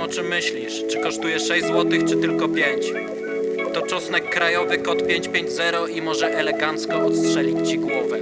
o czym myślisz. Czy kosztuje 6 zł, czy tylko 5? To czosnek krajowy kod 550 i może elegancko odstrzelić ci głowę.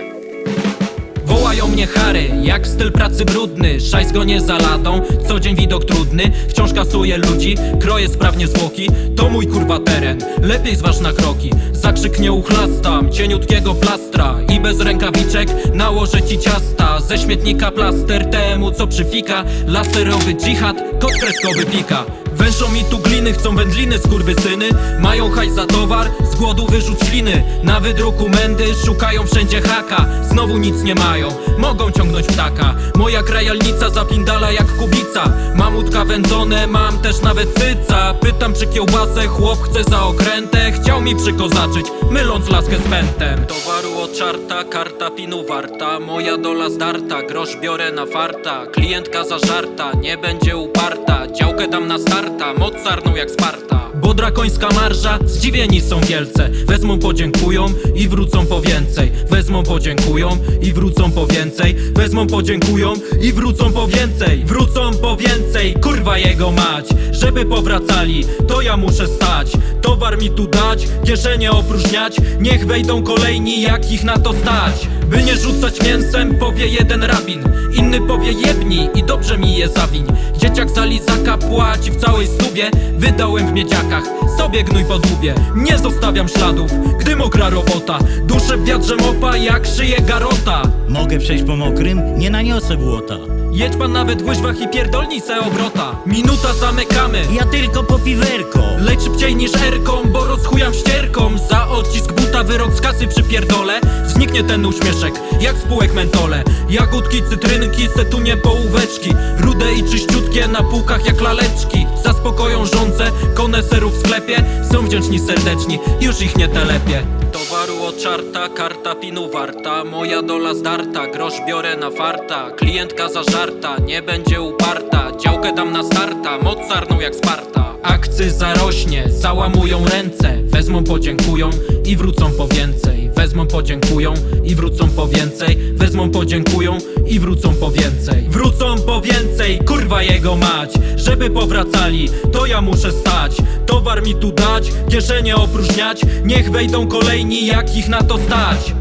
Mnie Harry, jak styl pracy brudny. Szajs go nie za ladą, co dzień widok trudny. Wciąż kasuję ludzi, kroję sprawnie zwłoki. To mój kurwa teren, lepiej zważ na kroki. Zakrzyknie uchlastam, cieniutkiego plastra. I bez rękawiczek nałożę ci ciasta. Ze śmietnika plaster temu co przyfika. Laserowy dżihad, kod kreskowy pika Węszą mi tu gliny, chcą wędliny, skurwysyny. Mają hajs za towar, z głodu wyrzuć śliny Na wydruku mędy, szukają wszędzie haka Znowu nic nie mają, mogą ciągnąć ptaka. Moja krajalnica zapindala jak kubica. Mamutka wędzone, mam też nawet cyca. Pytam czy kiełbasę, chłop chce za okrętę Chciał mi przykozaczyć, myląc laskę z pętem. Towaru od czarta, karta pinu warta. Moja dola zdarta, grosz biorę na farta. Klientka zażarta, nie będzie uparta. Działkę dam na starta, moc jak Sparta. Bo drakońska marża, zdziwieni są wielce Wezmą podziękują i wrócą po więcej. Wezmą podziękują i wrócą po więcej. Wezmą podziękują i wrócą po więcej. Wrócą po więcej, kurwa jego mać. Żeby powracali, to ja muszę stać. Towar mi tu dać, kieszenie opróżniać. Niech wejdą kolejni, jak ich na to stać By nie rzucać mięsem, powie jeden rabin. Inny powie jebni i dobrze mi je zawiń Dzieciak za lizaka płaci w całej stówie. Wydałem w miedziakach, sobie gnój pod łubie Nie zostawiam śladów, gdy mokra robota. Duszę w wiatrze mopa jak szyję garota. Mogę przejść po mokrym? Nie naniosę błota. Jedź pan nawet w łyżwach i pierdolnij se obrota. Minuta zamykamy. Ja tylko po piwerko. Leć szybciej niż erką, bo rozchujam ścierką. Za odcisk buta wyrok z kasy przypierdolę. Zniknie ten uśmieszek, jak spółek mentole. Jagódki, cytrynki, setunie połóweczki. Rude i czyściutkie na półkach jak laleczki. Zaspokoją żądze, koneserów w sklepie. Są wdzięczni serdeczni, już ich nie telepie. Towaru od czarta, karta pinu warta. Moja dola zdarta, grosz biorę na farta. Klientka zażarta, nie będzie uparta. Działkę dam na starta, moc sarną jak Sparta Akcy zarośnie, załamują ręce. Wezmą podziękują i wrócą po więcej. Wezmą podziękują i wrócą po więcej. Wezmą podziękują i wrócą po więcej. Wrócą po więcej, kurwa jego mać. Żeby powracali, to ja muszę stać. Towar mi tu dać, kieszenie opróżniać. Niech wejdą kolejni, jak ich na to stać